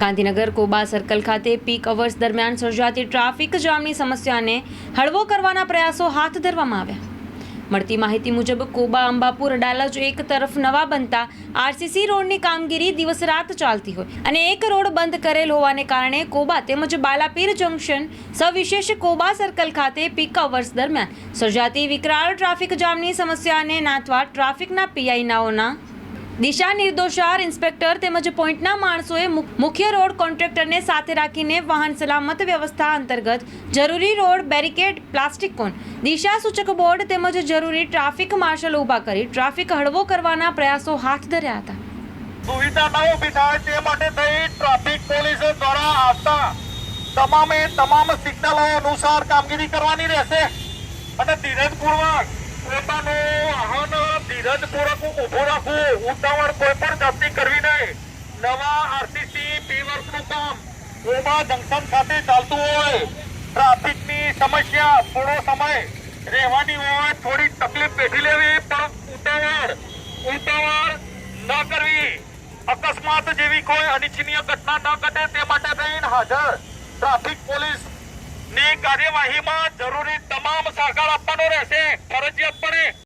Gandhinagar Koba circle ખાતે peak hours દરમિયાન સર્જાતી ટ્રાફિક જામની સમસ્યાને હળવો કરવાના પ્રયાસો હાથ ધરવામાં આવ્યા. મળતી માહિતી મુજબ, કોબા, અંબાપુર, અડાલજ એક તરફ નવા બનતા આરસીસી રોડની કામગીરી દિવસ રાત ચાલતી હોય અને એક રોડ બંધ કરેલ હોવાને કારણે કોબા તેમજ બાલાપીર જંકશન સવિશેષ કોબા સર્કલ ખાતે પીક અવર્સ દરમિયાન સર્જાતી વિકરાળ ટ્રાફિક જામની સમસ્યાને નાથવા ટ્રાફિકના પીઆઈનાઓના દિશા નિર્દોષાર ઇન્સ્પેક્ટર તેમજ પોઈન્ટના માણસોએ મુખ્ય રોડ કોન્ટ્રાક્ટરને સાથે રાખીને વાહન સલામત વ્યવસ્થા અંતર્ગત જરૂરી રોડ બેરિકેડ, પ્લાસ્ટિક કોન દિશા સૂચક બોર્ડ તેમજ જરૂરી ટ્રાફિક માર્શલ ઊભા કરી ટ્રાફિક હળવો કરવાના પ્રયાસો હાથ ધર્યા હતા. સુવિધા ન ઊભી થાય તે માટે થઈ ટ્રાફિક પોલીસ દ્વારા આવતા તમામે તમામ સિગ્નલો અનુસાર કામગીરી કરવાની રહેશે. અને ધીરજપૂર્વક પોતાનું વાહન ધીરજપૂર્વક ઊભું રાખવું. ઉતાવળ કોઈ જાતની કરવી નહીં. નવા આરસીસી પી વર્કનું કામ કોબા જંકશન ચાલતું હોય. ટ્રાફિકની સમસ્યા થોડો સમય રહેવાની હોય, થોડી તકલીફ પેઠી લેવી, પણ ઉતાવળ ઉતાવળ ન કરવી. અકસ્માત જેવી કોઈ અનિચ્છનીય ઘટના ન ઘટે તે માટે થઈને હાજર ટ્રાફિક પોલીસની કાર્યવાહીમાં જરૂરી તમામ સહકાર આપવાનો રહેશે. ફરજિયાતપણે